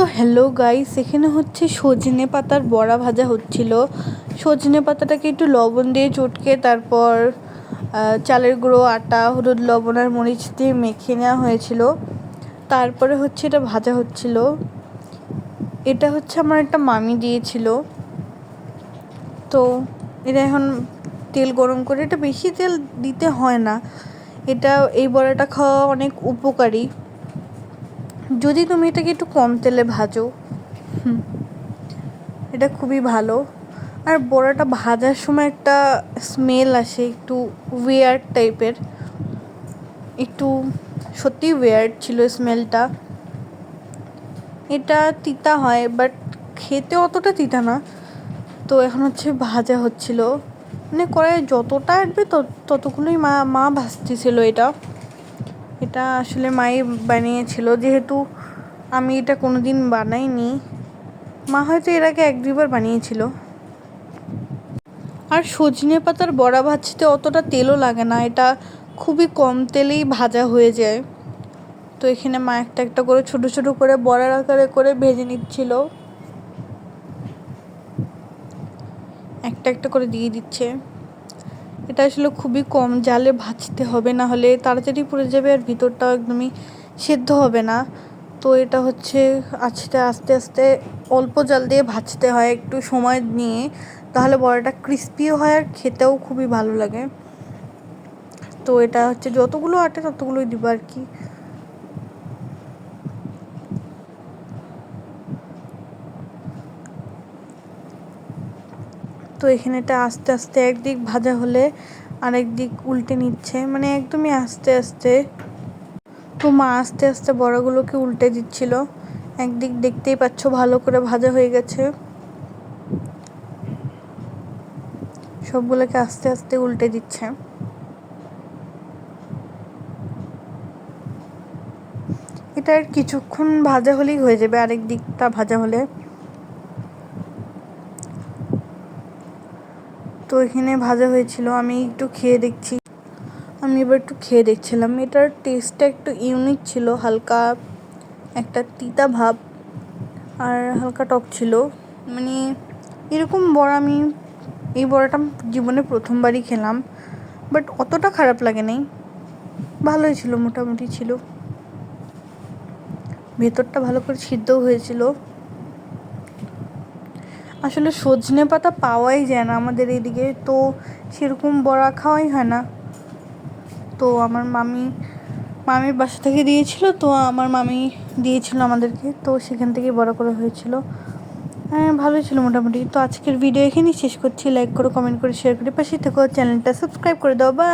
তো hello guys এখানে হচ্ছে সজনে পাতার বড়া ভাজা হচ্ছিল। সজনে পাতাটাকে একটু লবণ দিয়ে চটকে তারপর চালের গুঁড়ো, আটা, হলুদ, লবণ আর মরিচ দিয়ে মেখে নেওয়া হয়েছিল। তারপরে হচ্ছে এটা ভাজা হচ্ছিল। এটা হচ্ছে আমার একটা মামি দিয়েছিল। তো এটা এখন তেল গরম করে, এটা বেশি তেল দিতে হয় না। এটা, এই বড়াটা খাওয়া অনেক উপকারী। যদি তুমি এটাকে একটু কম তেলে ভাজো এটা খুবই ভালো। আর বড়াটা ভাজার সময় একটা স্মেল আসে, একটু ওয়ার্ড টাইপের একটু সত্যি ওয়ার্ড ছিল স্মেলটা এটা তিতা হয় বাট খেতে অতটা তিতা না। তো এখন হচ্ছে ভাজা হচ্ছিল। মানে কড়াই যতটা আসবে ততগুলোই মা মা ভাজতেছিল এটা। এটা আসলে মাই বানিয়েছিল। যেহেতু আমি এটা কোনো দিন বানাইনি, মা হয়তো এর আগে এক দুবার বানিয়েছিল। আর সজনে পাতার বড়া ভাজতে অতটা তেলও লাগে না, এটা খুবই কম তেলেই ভাজা হয়ে যায়। তো এখানে মা একটা একটা করে ছোট ছোট করে বড়ার আকারে করে ভেজে নিচ্ছিল। একটা একটা করে দিয়ে দিচ্ছে। এটা আসলে খুবই কম জালে ভাজতে হবে, না হলে তাড়াতাড়ি পড়ে যাবে আর ভিতরটাও একদমই সেদ্ধ হবে না। তো এটা হচ্ছে আস্তে আস্তে আস্তে অল্প জাল দিয়ে ভাজতে হয় একটু সময় নিয়ে, তাহলে বড়াটা ক্রিস্পিও হয় আর খেতেও খুবই ভালো লাগে। তো এটা হচ্ছে যতগুলো আটে ততগুলোই দিব আর কি। তো এখানে এটা আস্তে আস্তে একদিক ভাজা হলে আরেক দিক উল্টে নিচ্ছে মানে একদমই আস্তে আস্তে। তো মা আস্তে আস্তে বড়াগুলোকে উল্টে দিচ্ছিল। একদিক দেখতেই পাচ্ছ ভালো করে ভাজা হয়ে গেছে। সবগুলোকে আস্তে আস্তে উল্টে দিচ্ছে। এটা আর কিছুক্ষণ ভাজা হলেই হয়ে যাবে, আরেক দিকটা ভাজা হলে। তো এখানে ভাজা হয়েছিল, আমি একটু খেয়ে দেখছি। আমি এবার একটু খেয়ে দেখছিলাম। এটার টেস্টটা একটু ইউনিক ছিল, হালকা একটা তিতা ভাব আর হালকা টক ছিল। মানে এরকম বড়া আমি, এই বড়াটা জীবনে প্রথমবারই খেলাম বাট অতটা খারাপ লাগে নাই ভালোই ছিল, মোটামুটি ছিল। ভেতরটা ভালো করে সিদ্ধও হয়েছিল। আসলে সজনে পাতা পাওয়াই যায় না আমাদের এদিকে, তো সেরকম বড়া খাওয়াই হয় না। তো আমার মামি, মামির বাসা থেকে দিয়েছিল, তো আমার মামি দিয়েছিল আমাদেরকে, তো সেখান থেকে বড় করা হয়েছিল। হ্যাঁ ভালোই ছিল মোটামুটি। তো আজকের ভিডিও এখানেই শেষ করছি। লাইক করো কমেন্ট করে শেয়ার করে পাশে থেকো। চ্যানেলটা সাবস্ক্রাইব করে দাও। বা